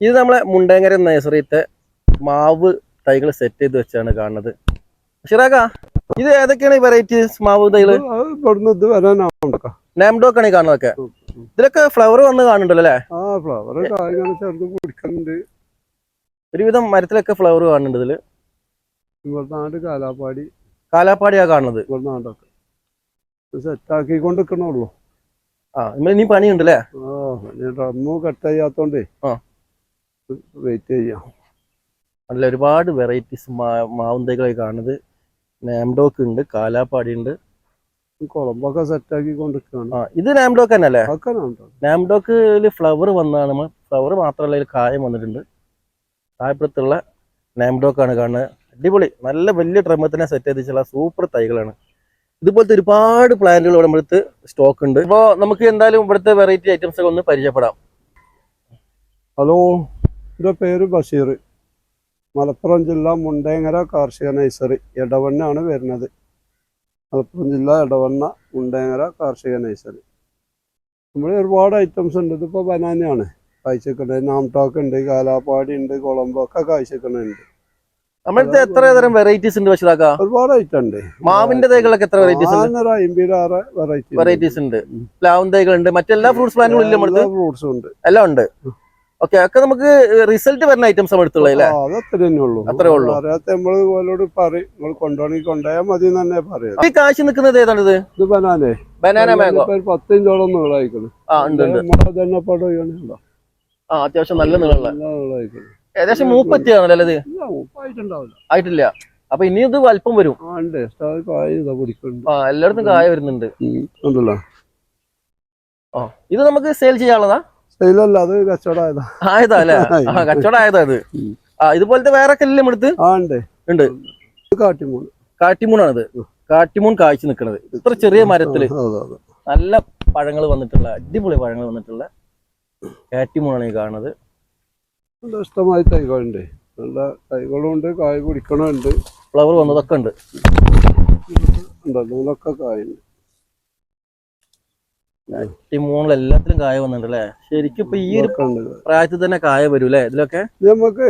ഇത് നമ്മളെ മുണ്ടേങ്ങര നഴ്സറിത്തെ മാവ് തൈകൾ സെറ്റ് ചെയ്ത് വെച്ചാണ് കാണുന്നത്. ഷിറാക്ക ഇത് ഏതൊക്കെയാണ് ഈ വെറൈറ്റീസ് മാവ് തൈകൾ? നാംഡോക്കാണ് ഈ കാണുന്നതൊക്കെ. ഇതിലൊക്കെ ഫ്ലവർ വന്ന് കാണുന്നുണ്ടല്ലോ അല്ലേ? ഒരുവിധം മരത്തിലൊക്കെ ഫ്ലവർ കാണുന്നുണ്ട് ഇതിൽ. കാലാപ്പാടി. കാലാപ്പാടിയാ കാണുന്നത്. സെറ്റാക്കിക്കൊണ്ടിരിക്കണുള്ളൂ ആ ഇനി പണിയുണ്ടല്ലേ ഡ്രമ്മു കട്ട് ചെയ്യാത്തോണ്ടേ. ആ. വെയിറ്റ് ചെയ്യാം. നല്ല ഒരുപാട് വെറൈറ്റീസ് മാവും തൈകളായി കാണുന്നത്. നാംഡോക്ക് ഉണ്ട് കാലാപ്പാടി ഉണ്ട്. കുളമ്പൊക്കെ സെറ്റാക്കി കൊണ്ടിരിക്കുകയാണ് ആ ഇത് നാംഡോക്ക് തന്നെ അല്ലേ നാംഡോക്കിൽ ഫ്ലവർ വന്നതാണ് നമ്മൾ ഫ്ലവർ മാത്രമല്ല ഇതിൽ കായം വന്നിട്ടുണ്ട്. കായപ്പുറത്തുള്ള നാംഡോക്കാണ് കാണുന്നത്. അടിപൊളി നല്ല വലിയ ട്രമത്തിനെ സെറ്റ് ചെയ്തിട്ടുള്ള സൂപ്പർ തൈകളാണ്. ഇതുപോലത്തെ ഒരുപാട് പ്ലാന്റുകൾ ഇവിടെ ഇവിടുത്തെ സ്റ്റോക്ക് ഉണ്ട്. അപ്പോൾ നമുക്ക് എന്തായാലും ഇവിടുത്തെ വെറൈറ്റി ഐറ്റംസ് ഒക്കെ ഒന്ന് പരിചയപ്പെടാം. ഹലോ എന്റെ പേര് ബഷീർ. മലപ്പുറം ജില്ല മുണ്ടേങ്ങര കാർഷിക നഴ്സറി ഇടവണ്ണയാണ് വരുന്നത്. മലപ്പുറം ജില്ല ഇടവണ്ണ മുണ്ടേങ്ങര കാർഷിക നഴ്സറി. നമ്മൾ ഒരുപാട് ഐറ്റംസ് ഉണ്ട്. ഇതിപ്പോൾ ബനാനയാണ് കാഴ്ചക്കണത്. നാംടോക്ക് ഉണ്ട് കാലാപ്പാടി ഉണ്ട് കുളമ്പൊക്കെ കാഴ്ചക്കണുണ്ട്. നമ്മുടെ അടുത്ത് എത്ര തരം വെറൈറ്റീസ് ഉണ്ട് പക്ഷേ ഒരുപാട് ഐറ്റം ഉണ്ട്. മാവിന്റെ തൈകളൊക്കെ എത്ര വെറൈറ്റീസ് ഉണ്ട്? ആനൊരു അമ്പതിലാറ് വെറൈറ്റി വെറൈറ്റീസ് ഉണ്ട്. പ്ലാവും തൈകളുണ്ട്. മറ്റെല്ലാ ഫ്രൂട്ട്സ് പ്ലാന്റുകളും ഇല്ല ഫ്രൂട്ട്സും ഉണ്ട്. എല്ലാം ഉണ്ട്. ഓക്കെ ഒക്കെ നമുക്ക് റിസൾട്ട് വരുന്ന ഐറ്റംസ് നമ്മുടെ അടുത്തുള്ളത് അല്ലേ? ആ, അത് ഉള്ളൂ. അത്രേ ഉള്ളൂ. അറിയാത്ത നമ്മൾ ഓലോട് പറയും. നിങ്ങൾ കൊണ്ടുപോകണമെങ്കിൽ കൊണ്ടുപോയാൽ മതി എന്ന് തന്നെ പറയാം. ഈ കാശ് നിൽക്കുന്നത് ഏതാണിത്? ഇത് ബനാനേ. Banana mango. ഒരു പത്ത് ഇഞ്ചോളം നീളായിക്കണം ആ ഉണ്ട് ഉണ്ട്. തന്നെ പടം ആ അത്യാവശ്യം നല്ല നീളമുള്ള. ഏകദേശം മൂപ്പത്തിയാണല്ലോ ഇത്? ഇല്ല ഉപ്പായിട്ടുണ്ടാവില്ല ആയിട്ടില്ല. അപ്പൊ ഇനി ഇത് വലിപ്പം വരും. ആ ഇതാ എല്ലായിടത്തും കായ വരുന്നുണ്ട്. ആ ഇത് നമുക്ക് സെയിൽ ചെയ്യാനുള്ളതാ? സ്റ്റൈലല്ല അത് കച്ചവടമായതാ. ആയതാ അല്ലേ ഇത്. ആ ഇതുപോലത്തെ വേറെ കല്ലും എടുത്ത് ആ ഉണ്ട്. കാട്ടിമൂണ്. കാട്ടിമൂണാണിത്. കാട്ടിമൂൺ കാഴ്ച നിൽക്കുന്നത് ഇത്ര ചെറിയ മരത്തിൽ നല്ല പഴങ്ങൾ വന്നിട്ടുള്ള അടിപൊളി പഴങ്ങൾ വന്നിട്ടുള്ള കാറ്റിമൂണാണ് ഈ കാണുന്നത്. നല്ല ഇഷ്ടമായ തൈകളുണ്ട്. നല്ല തൈകളും ഉണ്ട് കായ പിടിക്കണമുണ്ട് ഫ്ലവർ വന്നതൊക്കെ ഉണ്ട്. ഉണ്ടല്ലോ കായുണ്ട്. എല്ലാത്തിലും കായ വന്നിട്ടുണ്ട് അല്ലേ ശരിക്കും ഇപ്പൊ ഈ ഒരു പ്രായത്തിൽ തന്നെ കായ വരും അല്ലേ ഇതിലൊക്കെ നമുക്ക്.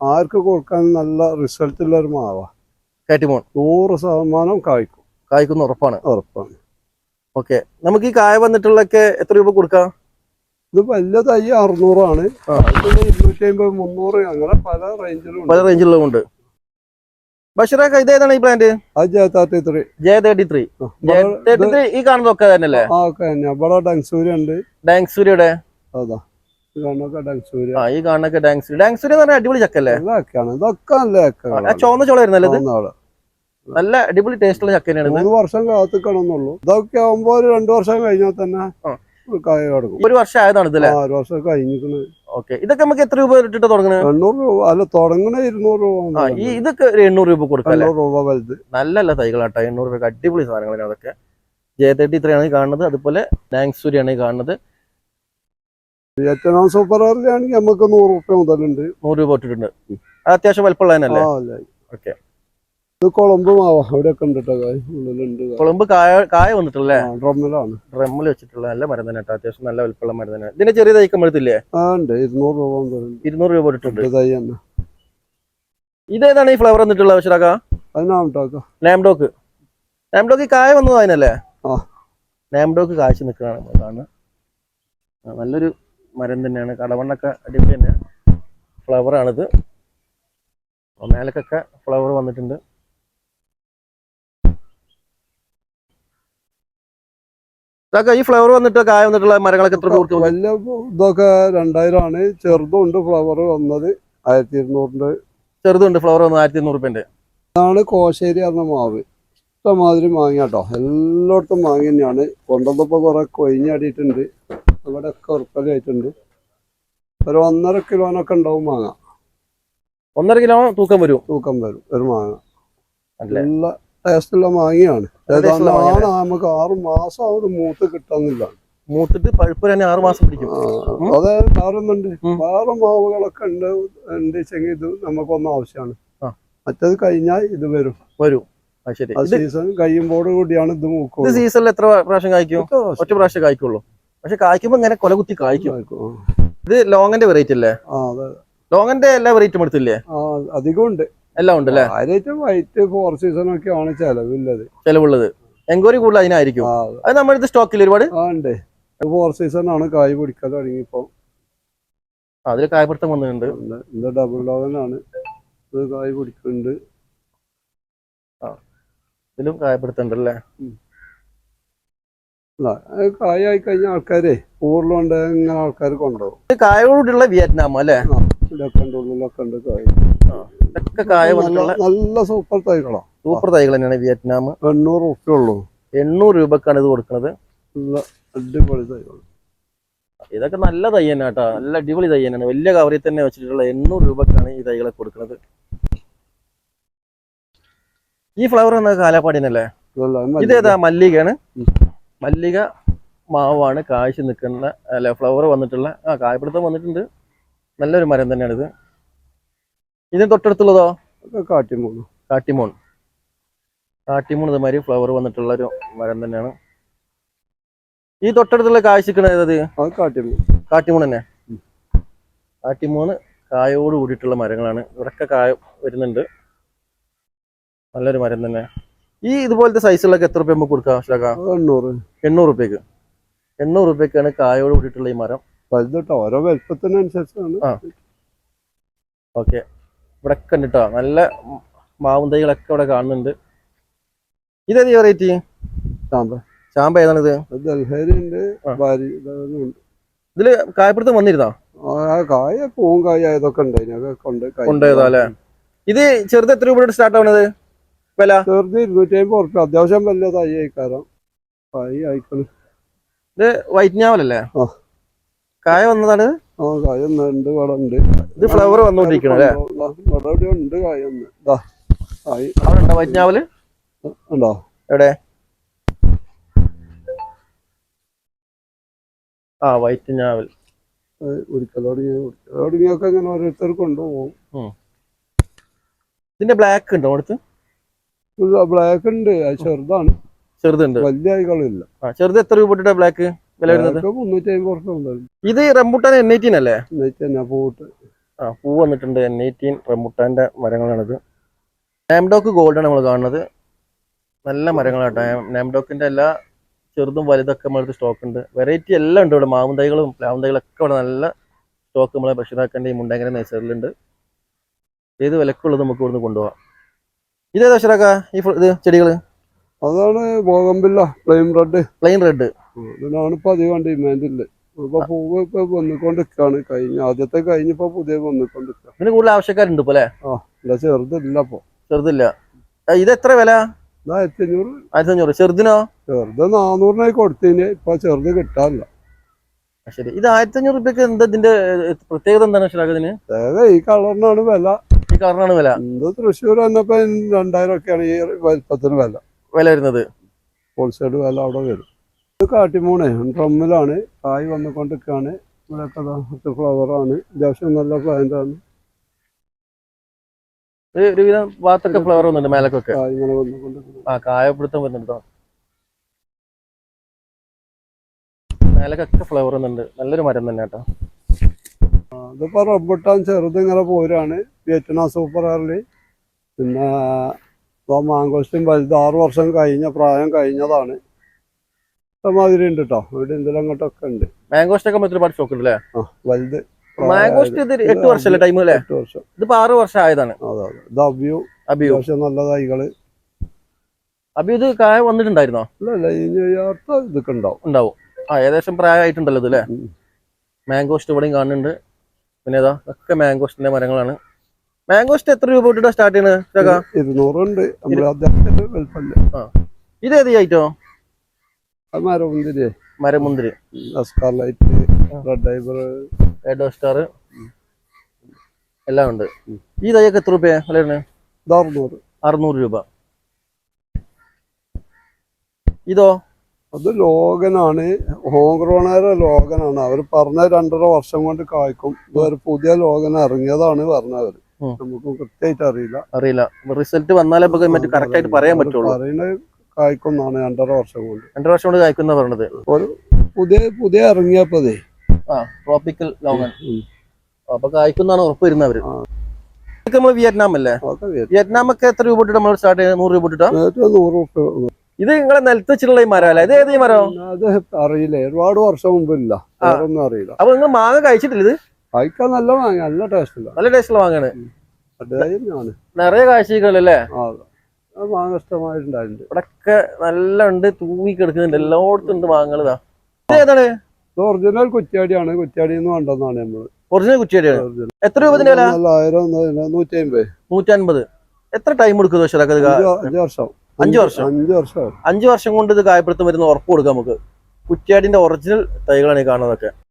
ആർക്ക് കൊടുക്കാൻ നല്ല റിസൾട്ട് ഉള്ള ഒരു മാവാ. കാട്ടിമൂൺ നൂറ് ശതമാനം കായ്ക്കും. കായ്ക്കുന്ന ഉറപ്പാണ്. ഉറപ്പാണ്. ഓക്കെ. നമുക്ക് ഈ കായ വന്നിട്ടുള്ളൊക്കെ എത്ര രൂപ കൊടുക്കാം? ഇത് വലിയ തൈ അറുന്നൂറാണ്. ഇരുന്നൂറ്റി അമ്പത് മുന്നൂറ് അങ്ങനെ പല റേഞ്ചിലും പല ഉണ്ട്. റേഞ്ചിലുള്ളതുണ്ട് ബഷീറാക്ക ഇതേതാണ് ഈ പ്ലാന്റ് ആ J thirty three J thirty three J thirty three ഈ കാണുന്നതൊക്കെ തന്നെയല്ലേ? ഇവിടെ ഉണ്ട്. അതാ. ഈ കാണുന്നൊക്കെ ഡാങ്സൂരി ഡാങ്സൂരി എന്ന് പറഞ്ഞാൽ അടിപൊളി ചക്കല്ലേ ഇതൊക്കെ നല്ല. ചുവന്ന ചോള വരുന്നല്ലേ നല്ല അടിപൊളി ടേസ്റ്റ് ഉള്ള ചക്ക തന്നെയാണ് ഇത്. മൂന്ന് വർഷം കാത്തിക്കണമെന്നുള്ളൂ. ഇതൊക്കെ ആവുമ്പോ ഒരു രണ്ടു വർഷം കഴിഞ്ഞാൽ തന്നെ. കായ കിടക്കും ഒരു വർഷം ആയതാണ് ഇതല്ലേ ആ ഒരു വർഷം കഴിഞ്ഞിക്കണ് ഓക്കെ. ഇതൊക്കെ നമുക്ക് എത്ര രൂപ ഇട്ടിട്ട് തുടങ്ങുന്നത് എണ്ണൂറ് രൂപ അല്ല തുടങ്ങണ ഇരുന്നൂറ് രൂപ ആ ഈ ഇതൊക്കെ ഒരു എണ്ണൂറ് രൂപ കൊടുക്കാം അല്ലേ? എണ്ണൂറ് രൂപ വലുത്. നല്ല നല്ല തൈകളാട്ടോ. എണ്ണൂറ് രൂപ അടിപൊളി സാധനങ്ങളാണ് അതൊക്കെ. ജെ തേർട്ടി ത്രീ ആണ് ഈ കാണുന്നത്. അതുപോലെ ഡാങ്സൂരി ആണ് ഈ കാണുന്നത്. വിയറ്റ്നാം സൂപ്പർ ആണെങ്കിൽ നമുക്ക് നൂറ് രൂപ മുതലുണ്ട്. നൂറ് രൂപ ഇട്ടിട്ടുണ്ട്. അത് അത്യാവശ്യം വലിപ്പമുള്ള തന്നെയല്ലേ അല്ലേ. ഓക്കെ. ഇത് കുളമ്പ് മാവാ. അവിടെയൊക്കെ ഉണ്ട് കേട്ടോ കായ്. ഉള്ളിലുണ്ട് കായ്. കൊളമ്പ് കായ കായ വന്നിട്ടുള്ളേ ആ, ഡ്രമ്മിലാണ്. ഡ്രമ്മിൽ വെച്ചിട്ടുള്ള നല്ല മരം തന്നെ കേട്ടോ അത്യാവശ്യം നല്ല വലിപ്പമുള്ള മരം തന്നെ ഇതിന്റെ ചെറിയ തൈക്കം എടുത്തില്ലേ ആ ഉണ്ട്. ഇരുന്നൂറ് രൂപ മുതലുണ്ട് ഇരുന്നൂറ് രൂപ ഇട്ടിട്ടുണ്ട് ഇത് തൈ തന്നെ. ഇതേതാണ് ഈ ഫ്ലവർ വന്നിട്ടുള്ള അതിനാവട്ടോ. ലാംഡോക്ക്. ലാംഡോക്ക് ഈ കായ വന്നത് അതിനല്ലേ? ആ. ലാംഡോക്ക് കായ്ച്ചു നിൽക്കുന്നതാണ് അതാണ്. ആ, നല്ലൊരു മരം തന്നെയാണ്. കടവണ്ണൊക്കെ അടിപൊളി തന്നെ. ഫ്ലവർ ആണിത് മേലക്കൊക്കെ ഫ്ലവർ വന്നിട്ടുണ്ട്. ഇതൊക്കെ ഈ ഫ്ലവർ വന്നിട്ട് കായ വന്നിട്ടുള്ള മരങ്ങളൊക്കെ എത്ര വലിയ ഇതൊക്കെ രണ്ടായിരം ആണ് ചെറുതും ഉണ്ട് ഫ്ലവർ വന്നത് ആയിരത്തി ഇരുന്നൂറിന്റെ ചെറുതുണ്ട് ഫ്ലവർ വന്നത് ആയിരത്തി ഇരുന്നൂറ് രൂപേന്റെ ഇതാണ് കോശേരി പറഞ്ഞ മാവ്. ഇഷ്ടമാതിരി മാങ്ങ കേട്ടോ എല്ലായിടത്തും മാങ്ങ തന്നെയാണ്. കൊണ്ടുവന്നപ്പോ കുറെ കൊയിഞ്ഞാടിയിട്ടുണ്ട് അവിടെ ഒക്കെ ഉറപ്പലായിട്ടുണ്ട് ഒരു ഒന്നര കിലോനൊക്കെ ഉണ്ടാവും മാങ്ങ. ഒന്നര കിലോ തൂക്കം വരും. തൂക്കം വരും. ഒരു മാങ്ങ. നല്ല ടേസ്റ്റുള്ള മാങ്ങയാണ് ഏതാണ്ട് നമുക്ക് ആറ് മാസം അത് മൂത്ത് കിട്ടുന്നില്ല മൂത്തിട്ട് പഴുപ്പ് തന്നെ ആറ് മാസം പിടിക്കും. അതെ വേറൊന്നുണ്ട് വേറെ മാവുകളൊക്കെ ഉണ്ട് ഉണ്ട് ചെങ്കിൽ ഇത് നമുക്കൊന്നും ആവശ്യമാണ്. മറ്റത് കഴിഞ്ഞാൽ ഇത് വരും. വരും. ശരി. സീസൺ കഴിയുമ്പോട് കൂടിയാണ് ഇത് മൂക്കും സീസണിൽ എത്ര പ്രാവശ്യം കായ്ക്കും? ഒറ്റ പ്രാവശ്യം കായ്ക്കുള്ളൂ. പക്ഷെ കായ്ക്കുമ്പോ ഇങ്ങനെ കൊല കുത്തി കായ്ക്കും. ഇത് ലോങ്ങന്റെ വെറൈറ്റി അല്ലേ? ലോങ്ങന്റെ എല്ലാ വെറൈറ്റിയും എടുത്തില്ലേ? അധികം ഉണ്ട് എല്ലാം ഉണ്ട് അല്ലേ? കാര്യമായിട്ട് വൈറ്റ് ഫോർ സീസൺ ഒക്കെയാണ് ചെലവില്ലത് ചെലവുള്ളത്. എൻക്വയറി കൂടുതൽ അതിനായിരിക്കും. അത് നമ്മുടെ അടുത്ത് സ്റ്റോക്കിൽ ഒരുപാട്? ഉണ്ട്. ഫോർ സീസൺ ആണ് കായ് പിടിക്കാൻ തുടങ്ങിയപ്പോ അതിൽ കായപ്പെടുത്തം വന്നിട്ടുണ്ട്. ഇത് ഡബിൾ ലോഗനാണ് ഇത് കായ് പിടിക്കുന്നുണ്ട്. ഇതിലും കായപ്പെടുത്തുണ്ട് അല്ലേ? കായായി അത് ആയി കഴിഞ്ഞ ആൾക്കാരെ ഊരിലുണ്ട് ഇങ്ങനെ ആൾക്കാർ കൊണ്ടുപോകും. കായോടുള്ള വിയറ്റ്നാമോ അല്ലേ? ഇതൊക്കെ ഉണ്ട് ഉള്ളിലൊക്കെ ഉണ്ട് കായ്. ഇതൊക്കെ കായ നല്ല വന്നിട്ടുള്ള നല്ല സൂപ്പർ തൈകളാ. സൂപ്പർ തൈകൾ തന്നെയാണ് വിയറ്റ്നാം. എണ്ണൂറ് ഉള്ളൂ. എണ്ണൂറ് രൂപക്കാണ് ഇത് കൊടുക്കുന്നത് അടിപൊളി തൈകൾ ഇതൊക്കെ നല്ല തൈ തന്നെ കേട്ടോ. നല്ല അടിപൊളി തൈ തന്നെയാണ്. വലിയ കവറിൽ തന്നെ വെച്ചിട്ടുള്ള എണ്ണൂറ് രൂപക്കാണ് ഈ തൈകളെ കൊടുക്കുന്നത് ഈ ഫ്ലവർ എന്ന കാലാപ്പാടിനല്ലേ ഇത് ഇതേതാ? മല്ലികയാണ്. മല്ലിക മാവാണ് കാഴ്ച നിൽക്കുന്ന അല്ല ഫ്ലവർ വന്നിട്ടുള്ള ആ കായപ്പിടുത്തം വന്നിട്ടുണ്ട്. നല്ലൊരു മരം തന്നെയാണിത്. ഇതിന് തൊട്ടടുത്തുള്ളതോ? കാട്ടിമൂൺ കാട്ടിമൂൺ കാട്ടിമൂൺ. കാട്ടിമോൺ കാട്ടിമോൺ ഇതുമാതിരി ഫ്ലവർ വന്നിട്ടുള്ള ഒരു മരം തന്നെയാണ്. ഈ തൊട്ടടുത്തുള്ള കാഴ്ചക്കണത് ഏതത്? അത് കാട്ടി പോകും കാട്ടിമൂൺ തന്നെ? കാട്ടിമൂണ് കായോട് കൂടിയിട്ടുള്ള മരങ്ങളാണ്. ഇവിടൊക്കെ കായ വരുന്നുണ്ട്. നല്ലൊരു മരം തന്നെ. ഈ ഇതുപോലത്തെ സൈസുകളൊക്കെ എത്ര രൂപ നമുക്ക് കൊടുക്കാം അത് എണ്ണൂറ്. എണ്ണൂറ് റുപ്യക്ക് എണ്ണൂറ് റുപ്യക്കാണ് കായോട് കൂടിയിട്ടുള്ള ഈ മരം. വലുതിട്ടോ ഓരോ വലുപ്പത്തിനനുസരിച്ചാണ്. ആ. ഓക്കെ. ഇവിടെ കണ്ടിട്ടോ നല്ല മാവും തൈകളൊക്കെ ഇവിടെ കാണുന്നുണ്ട്. ഇതേത് വെറൈറ്റി ചാമ്പ. ചാമ്പ ഏതാണിത് ഉണ്ട്. ഉണ്ട്. ഇതിൽ കായപ്പിടുത്തം വന്നിരുന്നോ? കായ പൂവും കായ ഇതൊക്കെ ഉണ്ട് അല്ലേ? ഇത് ചെറുത് എത്ര രൂപ സ്റ്റാർട്ട് ആവണത്? വില? ചെറുത് ഇരുന്നൂറ്റി അമ്പത് ഉറുപ്പ്യ അത്യാവശ്യം വലിയ തൈ അയക്കാരം കായ് അയക്കണം ഇത് വൈറ്റ് ഞാവലല്ലേ? കായ വന്നതാണ്? ആ കായ ഉണ്ട് വളം ഉണ്ട്. ഇത് ഫ്ലവർ വന്നോണ്ടിരിക്കണം അല്ലേ? ഉണ്ട് അവിടെ ഉണ്ടോ? ഉണ്ടോ എവിടെ? ആ വൈറ്റ് ഞാവൽ. ഒരിക്കൽ തുടങ്ങി തുടങ്ങിയൊക്കെ ഇങ്ങനെ ഓരോരുത്തർ കൊണ്ടുപോകും ഇതിന്റെ ബ്ലാക്ക് ഉണ്ടോ. അടുത്ത് ബ്ലാക്ക് ഉണ്ട് ചെറുതാണ്. ചെറുതുണ്ട്. വലിയ ആ ചെറുത് എത്ര രൂപ ബ്ലാക്ക് വില വരുന്നത്? ബ്ലാക്ക് മുന്നൂറ്റി അമ്പത് ഇത് റംബൂട്ടാൻ എൻ എയ്റ്റീൻ അല്ലേ ആ പൂ വന്നിട്ടുണ്ട് എൻ എയ്റ്റീൻ റെമുട്ടാന്റെ മരങ്ങളാണിത്. നാംഡോക്ക് ഗോൾഡാണ് നമ്മൾ കാണുന്നത്. നല്ല മരങ്ങളാട്ടോ നാംഡോക്കിന്റെ എല്ലാ ചെറുതും വലുതൊക്കെ നമ്മളടുത്ത് സ്റ്റോക്ക് ഉണ്ട്. വെറൈറ്റി എല്ലാം ഉണ്ട് ഇവിടെ. മാവും തൈകളും പ്ലാവും തൈകളൊക്കെ ഇവിടെ നല്ല സ്റ്റോക്ക് നമ്മളെ ബഷീറാക്കന്റെ ഈ മുണ്ടങ്കര നേച്ചറിലുണ്ട് ഏത് വിലക്കുള്ളത് നമുക്ക് ഇവിടുന്ന് കൊണ്ടുപോകാം ഇതേതാ ബഷീറാക്ക ഈ ഇത് ചെടികൾ അതാണ് പ്ലെയിൻ റെഡ് പ്ലെയിൻ റെഡ് ഇതിനാണ് ഇപ്പൊ അധികം ഡിമാൻഡ് ഇല്ല? ഇപ്പൊ പൂവ് ഇപ്പൊ വന്നുകൊണ്ടിരിക്കാണ് കഴിഞ്ഞ ആദ്യത്തെ കഴിഞ്ഞിപ്പോ പുതിയ വന്നുകൊണ്ടിരിക്കുക ഇതിന് കൂടുതൽ ആവശ്യക്കാരുണ്ട് ഇപ്പൊ അല്ലേ? ഇല്ല ചെറുതില്ല ഇപ്പൊ. ചെറുതില്ല. ഏ, ഇത് എത്ര വില? ആയിരത്തി അഞ്ഞൂറ് ആയിരത്തി അഞ്ഞൂറ് ചെറുതിനോ? ചെറുത് നാനൂറിനായി കൊടുത്തതിന് ഇപ്പൊ ചെറുത് കിട്ടാനില്ല ആ, ശരി. ഇത് ആയിരത്തി അഞ്ഞൂറ് റുപ്യക്ക് എന്താ ഇതിന്റെ ഏ, പ്രത്യേകത എന്താണ് ബഷീറാക്ക ഇതിന്? ഈ കളറിനാണ് വില. ഈ കാരണമാണ് വില. എന്ത് തൃശ്ശൂർ വന്നപ്പോ രണ്ടായിരം ഒക്കെയാണ് ഈ വലിപ്പത്തിന് വില. വില വരുന്നത്. ഹോൾസെയിൽ വില അവിടെ വരും. ഇത് കാട്ടിമൂണ് ഡ്രമ്മിലാണ്. കായ് വന്നുകൊണ്ടിരിക്കുകയാണ്. ഇവിടെയൊക്കെ ഫ്ലവറാണ് അത്യാവശ്യം നല്ല പ്ലാന്റ് ആണ്. ഒരു ഒരുവിധം ഭാഗത്തൊക്കെ ഫ്ലവർ വന്നിട്ടുണ്ട് മേലക്കൊക്കെ. ആ കായപ്പിടുത്തം വരുന്നുണ്ടോ മേലക്കൊക്കെ ഫ്ലവർ വന്നിട്ടുണ്ട്. നല്ലൊരു മരം തന്നെ കേട്ടോ അതിപ്പോ റബ്ബട്ടാൻ ചെറുത് ഇങ്ങനെ പോരാണ്. വിയറ്റ്നാം സൂപ്പർ ആറിൽ പിന്നെ മാങ്കോസ്റ്റും വലുത് ആറ് വർഷം കഴിഞ്ഞ പ്രായം കഴിഞ്ഞതാണ്. മാതിരി ഉണ്ട് കേട്ടോ ഇവിടെ എന്തെങ്കിലും അങ്ങോട്ടൊക്കെ ഉണ്ട്. മാംഗോസ്റ്റ് ഒക്കെ മറ്റൊരു ഒരുപാട് സ്റ്റോക്ക് ഉണ്ട് അല്ലേ ആ വലുത് മാംഗോസ്റ്റ് ഇത് എട്ട് വർഷമല്ലേ ടൈം അല്ലേ എട്ട് വർഷം. ഇതിപ്പോ ആറ് വർഷം ആയതാണ്. അതെ അതെ. ഇത് അബ്യു. അബിയു. പക്ഷെ നല്ല തൈകൾ. അബിയു ഇത് കായ വന്നിട്ടുണ്ടായിരുന്നോ? ഇല്ല ഇല്ല. ഇനി അടുത്ത ഇതൊക്കെ ഉണ്ടാവും. ഉണ്ടാവും. ആ ഏകദേശം പ്രായമായിട്ടുണ്ടല്ലോ ഇത് അല്ലേ. മാംഗോസ്റ്റ് ഇവിടെയും കാണുന്നുണ്ട്. പിന്നെ ഏതാ ഒക്കെ മാംഗോസ്റ്റിന്റെ മരങ്ങളാണ്. മാംഗോസ്റ്റ് എത്ര രൂപ തൊട്ടിട്ടാ സ്റ്റാർട്ട് ചെയ്യണത് ഇരുന്നൂറ് ഇരുന്നൂറുണ്ട് ഇത് ഏത് ഐറ്റോ അത് മരമുന്തിരി. മരമുന്തിരി. ലൈറ്റ് റെഡ് ഐബർ റെഡ് സ്റ്റാർ എല്ലാം ഉണ്ട്. ഈ തയ്യൊക്കെ എത്ര രൂപയാ വിലയാണ് അറുന്നൂറ്. അറുന്നൂറ് രൂപ. ഇതോ? അത് ലോഗനാണ്. ഹോംഗ്രോണേറെ ലോഗനാണ്. അവർ പറഞ്ഞ രണ്ടര വർഷം കൊണ്ട് കായ്ക്കും. ഇതൊരു പുതിയ ലോഗൻ ഇറങ്ങിയതാണ് പറഞ്ഞവർ. നമുക്ക് കൃത്യമായിട്ട് അറിയില്ല. അറിയില്ല. റിസൾട്ട് വന്നാലേ നമുക്ക് മറ്റു കറക്റ്റ് ആയിട്ട് പറയാൻ പറ്റുള്ളൂ. പറയുന്നത് കായ്ക്കുന്നാണ് രണ്ടര വർഷം കൊണ്ട്. രണ്ടര വർഷം കൊണ്ട് കായ്ക്കുന്ന പറഞ്ഞത് ഒരു പുതിയ പുതിയ ഇറങ്ങിയപ്പോ ആ ട്രോപ്പിക്കൽ ലോങ്ങൺ ഉം. അപ്പൊ കായ്ക്കുന്നാണ് ഉറപ്പ് വരുന്നത് അവർ. നമ്മൾ വിയറ്റ്നാം അല്ലേ? വിയറ്റ്നാം. ഒക്കെ എത്ര രൂപ ഇട്ടിട്ട് നമ്മൾ സ്റ്റാർട്ട് ചെയ്യുന്നത് നൂറ് രൂപ നൂറ് രൂപ ഇത് നിങ്ങളെ നിലത്ത് വെച്ചിട്ടുള്ള ഈ മരം അല്ലേ? ഇത് ഏത് ഈ മരം? അത് അറിയില്ല. ഒരുപാട് വർഷം മുമ്പില്ല. വേറൊന്നും അറിയില്ല. അപ്പൊ നിങ്ങൾ മാങ്ങ കഴിച്ചിട്ടില്ല ഇത്? കഴിക്കാൻ നല്ല മാങ്ങ നല്ല ടേസ്റ്റ് നല്ല ടേസ്റ്റുള്ള മാങ്ങാണ് നിറയെ കാഴ്ചകളല്ലേ? മാങ്ങ ഇഷ്ടമായിട്ടുണ്ടായിട്ടുണ്ട്. ഇവിടൊക്കെ നല്ല ഉണ്ട് തൂങ്ങി കിടക്കുന്നുണ്ട്. എല്ലായിടത്തും ഉണ്ട് ഇത്. ഏതാണ്? ഒറിജിനൽ കുറ്റിയാടിയാണ്. കുറ്റിയാടി എന്ന് വേണ്ടതാണ് നമ്മൾ. ഒറിജിനൽ കുറ്റിയാടിയാണ്? എത്ര രൂപ ഇതിന്റെ വില? ആയിരം നൂറ്റി അമ്പത് എത്ര ടൈം എടുക്കും ദോശക്ക് അഞ്ചു വർഷം. അഞ്ചു വർഷം? അഞ്ചു വർഷം. അഞ്ചു വർഷം കൊണ്ട് ഇത് കായപ്പെടുത്തും വരുന്ന ഉറപ്പ് കൊടുക്കാം നമുക്ക്. കുറ്റിയാടിന്റെ ഒറിജിനൽ തൈകളാണ് ഈ കാണുന്നതൊക്കെ.